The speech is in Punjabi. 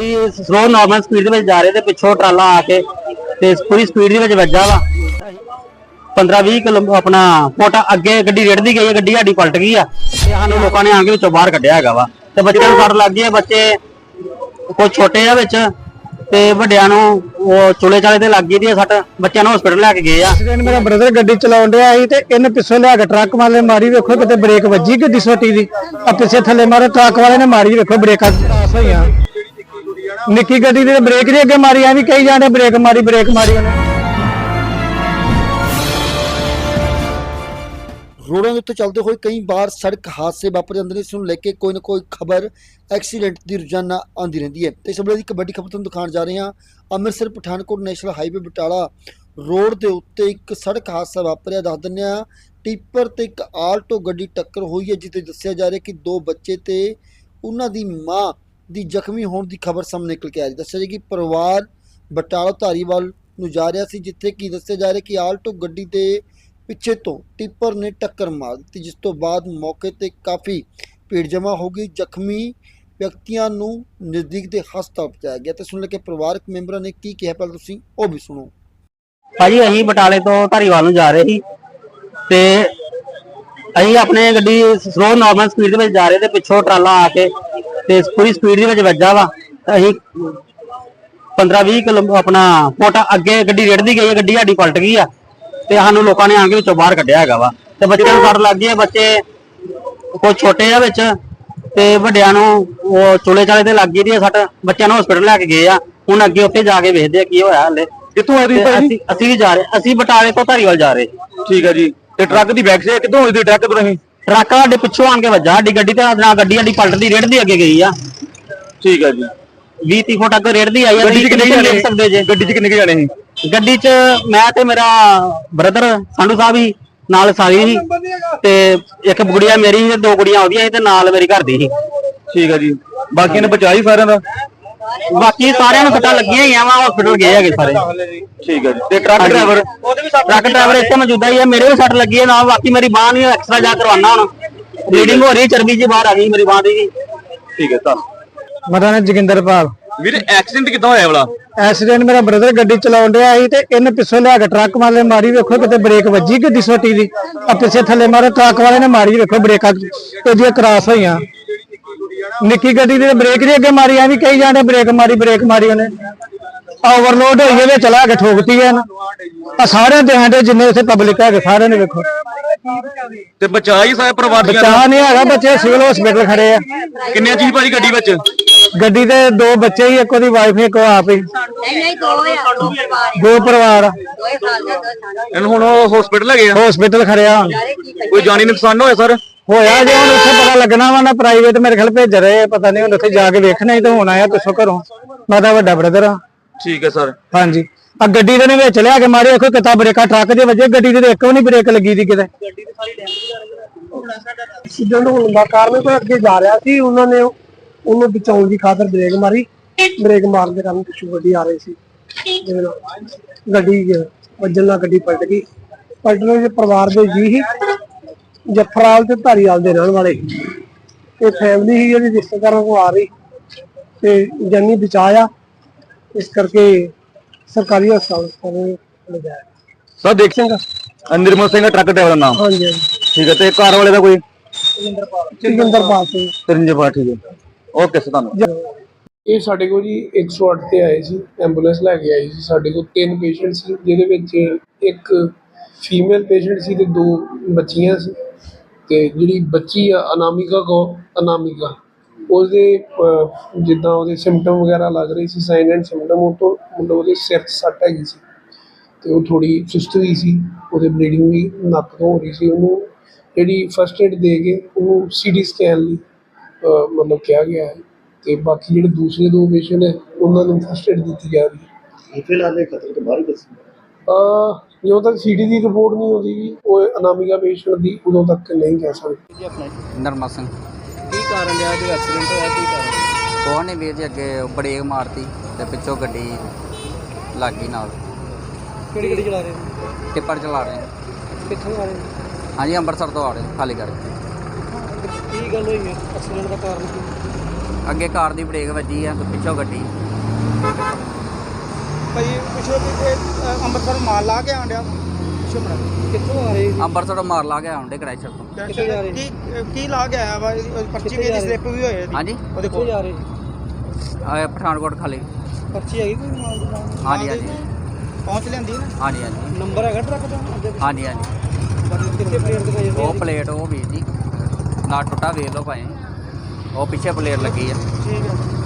ਗੱਡੀ ਸਲੋ ਨਾਰਮਲ ਸਪੀਡ ਦੇ ਵਿੱਚ ਜਾ ਰਹੇ ਤੇ ਪਿੱਛੋਂ ਟਰਾਲਾ ਆ ਕੇ ਤੇ ਪੂਰੀ ਸਪੀਡ ਦੇ ਵਿੱਚ ਵੱਜਾ ਵਾ। 15 20 ਕਿਲੋ ਆਪਣਾ ਫੁੱਟ ਅੱਗੇ ਗੱਡੀ ਰੇੜਦੀ ਗਈ ਹੈ, ਗੱਡੀ ਸਾਡੀ ਪਲਟ ਗਈ ਆ ਤੇ ਸਾਨੂੰ ਲੋਕਾਂ ਨੇ ਆ ਕੇ ਵਿੱਚੋਂ ਬਾਹਰ ਕੱਢਿਆ ਹੈਗਾ ਵਾ। ਤੇ ਬੱਚਿਆਂ ਨੂੰ ਸੱਟ ਲੱਗ ਗਈ ਹੈ, ਬੱਚੇ ਕੋਈ ਛੋਟੇ ਆ ਵਿੱਚ ਤੇ ਵੱਡਿਆਂ ਨੂੰ ਉਹ ਚੁਲੇ ਚਾਲੇ ਤੇ ਲੱਗ ਗਈ ਦੀ ਆ ਸੱਟ, ਬੱਚਿਆਂ ਨੂੰ ਹਸਪੀਟਲ ਲੈ ਕੇ ਗਏ ਆ। ਐਕਸੀਡੈਂਟ ਮੇਰਾ ਬ੍ਰਦਰ ਗੱਡੀ ਚਲਾਉਣ ਡਿਆ ਸੀ ਤੇ ਇਹਨੇ ਪਿੱਛੋਂ ਲਿਆ ਕੇ ਟਰੱਕ ਵਾਲੇ ਮਾਰੀ, ਵੇਖੋ ਕਿਤੇ ਬ੍ਰੇਕ ਵੱਜੀ ਗੱਡੀ ਸੋਟੀ ਦੀ। ਆ ਪਿੱਛੇ ਥੱਲੇ ਮਾਰੇ, ਟਰੱਕ ਵਾਲੇ ਨੇ ਮਾਰੀ, ਵੇਖੋ ਬ੍ਰੇਕਾਂ ਪਾਸ ਹੋਈਆਂ ਨਿੱਕੀ ਗੱਡੀ ਦੀ ਬ੍ਰੇਕ ਨਹੀਂ ਅੱਗੇ ਮਾਰੀ, ਐ ਵੀ ਜਾਂਦੇ ਬ੍ਰੇਕ ਮਾਰੀ ਬ੍ਰੇਕ ਮਾਰੀ ਉਹਨੇ। ਰੋਡਾਂ ਦੇ ਉੱਤੇ ਚੱਲਦੇ ਹੋਏ ਕਈ ਵਾਰ ਸੜਕ ਹਾਦਸੇ ਵਾਪਰ ਜਾਂਦੇ ਨੇ, ਇਸ ਨੂੰ ਲੈ ਕੇ ਕੋਈ ਨਾ ਕੋਈ ਖਬਰ ਐਕਸੀਡੈਂਟ ਦੀ ਰੋਜ਼ਾਨਾ ਆਉਂਦੀ ਰਹਿੰਦੀ ਹੈ। ਤੇ ਇਸ ਵੇਲੇ ਦੀ ਇੱਕ ਵੱਡੀ ਖਬਰ ਤੁਹਾਨੂੰ ਦਿਖਾਉਣ ਜਾ ਰਹੇ ਹਾਂ। Amritsar, Pathankot national highway, Batala road ਦੇ ਉੱਤੇ ਇੱਕ ਸੜਕ ਹਾਦਸਾ ਵਾਪਰਿਆ। ਦੱਸ ਦਿੰਦੇ ਹਾਂ, ਟਿੱਪਰ ਤੇ ਇੱਕ ਆਲਟੋ ਗੱਡੀ ਟੱਕਰ ਹੋਈ ਹੈ ਜਿੱਤੇ ਦੱਸਿਆ ਜਾ ਰਿਹਾ ਕਿ ਦੋ ਬੱਚੇ ਤੇ ਉਹਨਾਂ ਦੀ ਮਾਂ ਦੀ ਜ਼ਖਮੀ ਹੋਣ ਦੀ ਖਬਰ ਸਾਹਮਣੇ ਨਿਕਲ ਕੇ ਆ ਰਹੀ ਦੱਸਿਆ ਕਿ ਪਰਿਵਾਰ ਬਟਾਲਾ ਧਾਰੀਵਾਲ ਨੂੰ ਜਾ ਰਿਹਾ ਸੀ, ਜਿੱਥੇ ਕੀ ਦੱਸਿਆ ਜਾ ਰਿਹਾ ਕਿ ਆਲਟੋ ਗੱਡੀ ਦੇ ਪਿੱਛੇ ਤੋਂ ਟਿੱਪਰ ਨੇ ਟੱਕਰ ਮਾਰ ਦਿੱਤੀ, ਜਿਸ ਤੋਂ ਬਾਅਦ ਮੌਕੇ ਤੇ ਕਾਫੀ ਭੀੜ ਜਮ੍ਹਾਂ ਹੋ ਗਈ। ਜ਼ਖਮੀ ਵਿਅਕਤੀਆਂ ਨੂੰ ਨਜ਼ਦੀਕ ਦੇ ਹਸਪਤਾਲ ਪਹੁੰਚਾਇਆ ਗਿਆ ਤੇ ਸੁਣ ਲੈ ਕੇ ਪਰਿਵਾਰਕ ਮੈਂਬਰਾਂ ਨੇ ਕੀ ਕਿਹਾ। ਪਹਿਲਾਂ ਤੁਸੀਂ ਉਹ ਵੀ ਸੁਣੋ। ਭਾਜੀ, ਅਸੀਂ ਬਟਾਲੇ ਤੋਂ ਧਾਰੀਵਾਲ ਨੂੰ ਜਾ ਰਹੇ ਸੀ ਤੇ ਅਸੀਂ ਆਪਣੇ ਗੱਡੀ ਸਲੋ ਨਾਰਮਲ ਸਪੀਡ ਦੇ ਵਿੱਚ ਜਾ ਰਹੇ ਤੇ ਪਿੱਛੋਂ ਟਰਾਲਾ ਆ ਕੇ ਤੇ ਪੂਰੀ ਸਪੀਡ ਦੇ ਵਿੱਚ ਵੱਜਾ ਵਾ। ਤੇ ਅਸੀਂ 15 20 ਕਿਲੋ ਆਪਣਾ ਫੁੱਟ ਅੱਗੇ ਗੱਡੀ ਰੇੜਦੀ ਗਈ ਹੈ ਗੱਡੀ ਸਾਡੀ ਪਲਟ ਗਈ ਆ। ਤੇ ਸਾਨੂੰ ਲੋਕਾਂ ਨੇ ਆ ਕੇ ਵਿੱਚੋਂ ਬਾਹਰ ਕੱਢਿਆ ਹੈਗਾ ਵਾ। ਤੇ ਬੱਚਿਆਂ ਨੂੰ ਸੱਟ ਲੱਗ ਗਈ ਹੈ ਬੱਚੇ ਕੋਈ ਛੋਟੇ ਆ ਵਿੱਚ ਤੇ ਵੱਡਿਆਂ ਨੂੰ ਉਹ ਚੁਲੇ ਚਾਲੇ ਤੇ ਲੱਗ ਗਈ ਦੀ ਸੱਟ। ਬੱਚਿਆਂ ਨੂੰ ਹਸਪੀਟਲ ਲੈ ਕੇ ਗਏ ਆ। ਹੁਣ ਅੱਗੇ ਉੱਥੇ ਜਾ ਕੇ ਵੇਖਦੇ ਆ ਕੀ ਹੋਇਆ ਹਲੇ। ਕਿੱਥੋਂ ਆਏ ਤੁਸੀਂ ਭਾਈ ਅਸੀਂ ਅਸੀਂ ਵੀ ਜਾ ਰਹੇ ਅਸੀਂ ਬਟਾਲੇ ਤੋਂ ਧਾਰੀਵਾਲ ਜਾ ਰਹੇ। ਠੀਕ ਹੈ ਜੀ। ਤੇ ਟਰੱਕ ਦੀ ਬੈਕ ਸਾਈਡ ਕਿੱਥੋਂ ਹੋਈ ਦੀ ਟਰੱਕ ਤੋਂ ਅਸੀਂ ਟਰੱਕ ਸਾਡੇ ਪਿੱਛੋਂ ਆਣ ਕੇ ਵੱਜਾ ਸਾਡੀ ਗੱਡੀ ਤੇ ਨਾਲ ਗੱਡੀ ਸਾਡੀ ਪਲਟਦੀ ਰੇੜਦੀ ਅੱਗੇ ਗਈ ਆ। ਠੀਕ ਹੈ ਜੀ। 20 30 ਫੁੱਟ ਅੱਗੇ ਰੇੜਦੀ ਆਈ ਆ ਗੱਡੀ 'ਚ ਕਿੰਨੇ ਕੁ ਜਾਣੇ ਸਕਦੇ ਜੇ। ਗੱਡੀ 'ਚ ਕਿੰਨੇ ਕੁ ਜਾਣੇ ਸੀ? ਗੱਡੀ 'ਚ ਮੈਂ ਤੇ ਮੇਰਾ ਬ੍ਰਦਰ ਸੰਧੂ ਸਾਹਿਬ ਹੀ ਨਾਲ ਸਾਰੀ ਸੀ ਤੇ ਇੱਕ ਗੁੜੀਆ ਮੇਰੀ ਸੀ ਤੇ ਦੋ ਗੁੜੀਆਂ ਉਹਦੀਆਂ ਸੀ ਤੇ ਨਾਲ ਮੇਰੀ ਘਰ ਦੀ ਸੀ। ਠੀਕ ਹੈ ਜੀ। ਬਾਕੀਆਂ ਨੇ ਬਚਾਈ ਸਾਰਿਆਂ ਦਾ? ਬਾਕੀ ਸਾਰਿਆਂ ਨੂੰ ਸੱਟਾਂ ਲੱਗੀਆਂ ਹੀ ਆ ਵਾ ਹਸਪੀਟਲ ਗਏ ਹੈਗੇ ਸਾਰੇ। ਠੀਕ ਹੈ ਜੀ। ਤੇ ਟਰੱਕ। ਡਰਾਈਵਰ ਟਰੱਕ ਡਰਾਈਵਰ ਇੱਥੇ ਮੌਜੂਦਾ ਹੀ ਆ ਮੇਰੇ ਵੀ ਸੱਟ ਲੱਗੀ ਹੈ ਨਾਲ ਬਾਕੀ ਮੇਰੀ ਬਾਹ ਨਹੀਂ ਐਕਸਟਰਾ ਜਾ ਕਰਵਾਉਣਾ ਹੁਣ। ਬਲੀਡਿੰਗ ਹੋ। ਰਹੀ ਹੈ, ਚਰਬੀ ਜੀ ਬਾਹਰ ਆ ਗਈ ਮੇਰੀ ਬਾਹ ਦੀ ਜੀ ਠੀਕ ਹੈ ਤਾਂ। ਨੇ ਜੋਗਿੰਦਰਪਾਲ ਵੀਰ ਐਕਸੀਡੈਂਟ ਕਿੱਦਾਂ ਹੋਇਆ ਵਾਲਾ? ਐਕਸੀਡੈਂਟ ਮੇਰਾ ਬ੍ਰਦਰ ਗੱਡੀ ਚਲਾਉਣ ਡਿਆ ਸੀ ਤੇ ਇਹਨੇ ਪਿੱਛੋਂ ਲਿਆ ਕੇ ਟਰੱਕ ਵਾਲੇ ਮਾਰੀ ਵੇਖੋ ਕਿਤੇ ਬ੍ਰੇਕ ਵੱਜੀ ਗੱਡੀ ਛੋਟੀ ਦੀ। ਆ ਪਿੱਛੇ ਥੱਲੇ ਮਾਰੇ ਟਰੱਕ ਵਾਲੇ ਨੇ ਮਾਰੀ ਵੇਖੋ ਬ੍ਰੇਕਾਂ ਉਹਦੀਆਂ ਕਰਾਸ ਹੋਈਆਂ। ਨਿੱਕੀ ਗੱਡੀ ਦੀ ਬ੍ਰੇਕ ਨਹੀਂ ਅੱਗੇ ਮਾਰੀ ਐ ਵੀ ਕਈ ਜਾਂਦੇ ਬ੍ਰੇਕ ਮਾਰੀ ਬ੍ਰੇਕ ਮਾਰੀ ਉਹਨੇ। ਓਵਰਲੋਡ ਹੋਈ ਇਹਦੇ ਚਲਾ ਕੇ ਠੋਕਤੀ ਐ ਨਾ। ਆ ਸਾਰਿਆਂ ਦੇ ਹੰਡੇ ਜਿੰਨੇ ਉੱਥੇ ਪਬਲਿਕ ਹੈਗੇ ਸਾਰਿਆਂ ਨੇ ਵੇਖੋ। ਤੇ ਬਚਾਈ ਸਾਰੇ ਪਰਿਵਾਰ ਦੀਆਂ ਬਚਾ ਨਹੀਂ ਹੈਗਾ ਬੱਚੇ ਸਿਵਲ ਹਸਪੀਟਲ ਖੜੇ ਆ। ਕਿੰਨੇ ਜੀ ਭਾਜੀ ਗੱਡੀ ਵਿੱਚ? ਗੱਡੀ ਦੇ ਦੋ ਬੱਚੇ ਹੀ ਇੱਕ ਉਹਦੀ ਵਾਈਫ ਇੱਕ ਉਹ ਆਪ ਹੀ। ਨਹੀਂ ਨਹੀਂ ਦੋ ਆ ਦੋ ਪਰਿਵਾਰ ਆ। ਦੋ ਦੇ ਦੋ। ਇਹਨੂੰ ਹੁਣ ਹਸਪੀਟਲ ਗਏ ਆ? ਹਸਪੀਟਲ ਖੜਿਆ ਸਾਰੇ ਕੋਈ ਜਾਨੀ ਨੁਕਸਾਨ ਹੋਇਆ ਸਰ? ਹੋਇਆ ਜੇ ਹੁਣ ਉੱਥੇ ਪਤਾ ਲੱਗਣਾ ਵਾ ਨਾ ਪ੍ਰਾਈਵੇਟ ਮੇਰੇ ਖਿਆਲ ਭੇਜ ਰਹੇ ਆ, ਪਤਾ ਨਹੀਂ ਹੁਣ ਉੱਥੇ ਜਾ ਕੇ ਵੇਖਣਾ ਹੀ ਤਾਂ ਹੁਣ ਆਇਆ ਪਿੱਛੋਂ ਘਰੋਂ। ਮੈਂ ਤਾਂ ਵੱਡਾ ਬ੍ਰਦਰ ਆ। ਠੀਕ ਹੈ ਸਰ। ਹਾਂਜੀ। ਆ ਗੱਡੀ ਦੇ ਨੇ ਵਿੱਚ ਲਿਆ ਕੇ ਮਾਰੇ ਕੋਈ ਕਿਤਾ ਬ੍ਰੇਕਾਂ ਟਰੱਕ ਦੇ ਵਜੇ ਗੱਡੀ ਦੇ ਤਾਂ ਇੱਕ ਵੀ ਨਹੀਂ ਬ੍ਰੇਕ ਲੱਗੀ ਦੀ ਕਿਤੇ। ਐਕਸੀਡੈਂਟ ਹੋਣ ਦਾ ਕਾਰਨ ਕੋਈ ਅੱਗੇ ਜਾ ਰਿਹਾ ਸੀ ਉਹਨਾਂ ਨੇ ਉਹਨੂੰ ਬਚਾਉਣ ਦੀ ਖਾਤਰ ਬ੍ਰੇਕ ਮਾਰੀ ਬ੍ਰੇਕ ਮਾਰਨ ਦੇ ਕਾਰਨ ਪਿੱਛੋਂ ਗੱਡੀ ਆ ਰਹੀ ਸੀ। ਜਿਹਦੇ ਨਾਲ ਗੱਡੀ ਵੱਜਣ ਨਾਲ ਗੱਡੀ ਪਲਟ ਗਈ। ਪਲਟਣ ਦੇ ਪਰਿਵਾਰ ਦੇ ਜੀ ਹੀ ਜਫਰਾਲ ਤੇ ਧਾਰੀਵਾਲ ਦੇ ਰਹਿਣ ਵਾਲੇ। ਤੇ ਫੈਮਿਲੀ ਹੀ ਜਿਹੜੀ ਰਿਸ਼ਤੇਦਾਰਾਂ ਕੋਲ ਆ ਰਹੀ। ਤੇ ਜਾਨੀ ਬਚਾਇਆ ਇਸ ਕਰਕੇ ਸਰਕਾਰੀ ਹਸਪਤਾਲ ਤੋਂ ਲਿਜਾਇਆ। ਸਰ ਦੇਖ ਸਿੰਘ ਸਿੰਘ ਦਾ ਟਰੱਕ ਡਰਾਈਵਰ ਦਾ ਨਾਮ। ਹਾਂਜੀ ਹਾਂਜੀ। ਠੀਕ ਹੈ ਤੇ ਕਾਰ ਵਾਲੇ ਦਾ ਕੋਈ? ਸਿੰਘ। ਤਰਿੰਜਪਾ ਠੀਕ ਹੈ। ਓਕੇ ਸਰ ਤੁਹਾਨੂੰ ਇਹ ਸਾਡੇ ਕੋਲ ਜੀ 108 ਤੇ ਆਏ ਸੀ ਐਂਬੂਲੈਂਸ ਲੈ ਕੇ ਆਈ ਸੀ। ਸਾਡੇ ਕੋਲ ਤਿੰਨ ਪੇਸ਼ੈਂਟ ਸੀ ਜਿਹਦੇ ਵਿੱਚ ਇੱਕ ਫੀਮੇਲ ਪੇਸ਼ੈਂਟ ਸੀ ਤੇ ਦੋ ਬੱਚੀਆਂ ਸੀ। ਤੇ ਜਿਹੜੀ ਬੱਚੀ ਆ ਅਨਾਮਿਕਾ ਕੋ ਅਨਾਮਿਕਾ ਉਹਦੇ ਜਿੱਦਾਂ ਉਹਦੇ ਸਿੰਪਟਮ ਵਗੈਰਾ ਲੱਗ ਰਹੇ ਸੀ ਸਾਈਨ ਐਂਡ ਸਿੰਪਟਮ ਉਹ ਤੋਂ ਮਤਲਬ ਉਹਦੇ ਸਿਰ 'ਚ ਸੱਟ ਹੈਗੀ ਸੀ ਤੇ ਉਹ ਥੋੜੀ ਸੁਸਤ ਵੀ ਸੀ ਉਹਦੇ ਬਲੀਡਿੰਗ ਵੀ ਨੱਕ ਤੋਂ ਹੋ ਰਹੀ ਸੀ ਉਹਨੂੰ ਜਿਹੜੀ ਫਸਟ ਏਡ ਦੇ ਕੇ ਉਹਨੂੰ ਸੀਟੀ ਸਕੈਨ ਲਈ ਮਤਲਬ ਕਿਹਾ ਗਿਆ ਹੈ ਤੇ ਬਾਕੀ ਜਿਹੜੇ ਦੂਸਰੇ ਦੋ ਪੇਸ਼ੈਂਟ ਹੈ ਉਹਨਾਂ ਨੂੰ ਫਸਟ ਏਡ ਦਿੱਤੀ ਜਾ ਰਹੀ ਹੈ। ਫਿਲਹਾਲ ਇਹ ਖਤਰੇ ਤੋਂ ਬਾਹਰ ਹੀ ਜਦੋਂ ਤੱਕ ਸੀਟੀ ਦੀ ਰਿਪੋਰਟ ਨਹੀਂ ਹੁੰਦੀ ਉਹ ਅਨਾਮਿਕਾ ਪੇਸ਼ੈਂਟ ਦੀ ਉਦੋਂ ਤੱਕ ਨਹੀਂ ਕਹਿ ਸਕਦੇ। ਨਰਮਾ ਸਿੰਘ। ਕੀ ਕਾਰਨ ਰਿਹਾ? ਜੋ ਐਕਸੀਡੈਂਟ ਹੋਇਆ ਕੀ ਕਾਰਨ ਕੋਹ ਨੇ ਵੀਰ ਜੀ ਅੱਗੇ ਬ੍ਰੇਕ ਮਾਰਤੀ ਤੇ ਪਿੱਛੋਂ ਗੱਡੀ ਲੱਗ ਗਈ ਨਾਲ। ਕਿਹੜੀ ਗੱਡੀ ਚਲਾ ਰਹੇ ਨੇ ਟਿੱਪਰ ਚਲਾ ਰਹੇ। ਹਾਂ। ਕਿੱਥੋਂ ਆ ਰਹੇ ਨੇ ਹਾਂਜੀ ਅੰਮ੍ਰਿਤਸਰ ਤੋਂ ਆ ਰਹੇ ਖਾਲੀ ਕਰਕੇ। ਕੀ ਗੱਲ ਹੋਈ ਹੈ? ਐਕਸੀਡੈਂਟ ਦਾ ਕਾਰਨ ਕੀ? ਅੱਗੇ ਕਾਰ ਦੀ ਬ੍ਰੇਕ ਵੱਜੀ ਆ ਤੇ ਪਿੱਛੋਂ ਗੱਡੀ। ਭਾਈ ਪਿਛੋ ਅੰਮ੍ਰਿਤਸਰ ਮਾਲ ਲਾ ਕੇ ਆਂਡਿਆ ਪਿਛੋ ਮੜਾ ਕਿੱਥੋਂ ਆ ਰਹੇ ਅੰਮ੍ਰਿਤਸਰੋਂ ਮਾਰ ਲਾ ਕੇ ਆਉਂਦੇ ਕ੍ਰੈਸ਼ਰ ਤੋਂ। ਕਿੱਥੇ ਜਾ ਰਹੇ ਕੀ ਕੀ ਲਾ ਕੇ ਆਇਆ ਵਾ? ਇਹਦੀ ਪਰਚੀ ਵੀ ਇਹਦੀ ਸਲਿੱਪ ਵੀ ਹੋਈ ਹਾਂਜੀ। ਉਹਦੇ ਕੋਲ। ਜਾ ਰਹੇ ਆਹ ਪਠਾਨਕੋਟ ਖਾਲੀ। ਪਰਚੀ ਹੈਗੀ ਕੋਈ ਮਾਲ ਦੀ ਹਾਂਜੀ ਹਾਂਜੀ। ਪਹੁੰਚ ਲੈਂਦੀ ਨਾ। ਹਾਂਜੀ ਹਾਂਜੀ। ਨੰਬਰ ਹੈਗਾ ਟਰੱਕ ਦਾ? ਅੱਗੇ ਹਾਂਜੀ ਹਾਂਜੀ। ਕਿੱਥੇ ਪਲੇਟ ਦਿਖਾਈ ਉਹ ਪਲੇਟ ਉਹ ਵੀਰ ਜੀ। ਨਾ ਟੁੱਟਾ ਵੇਖ ਲਓ ਭਾਵੇਂ ਉਹ ਪਿੱਛੇ ਪਲੇਟ ਲੱਗੀ ਆ। ਠੀਕ ਹੈ।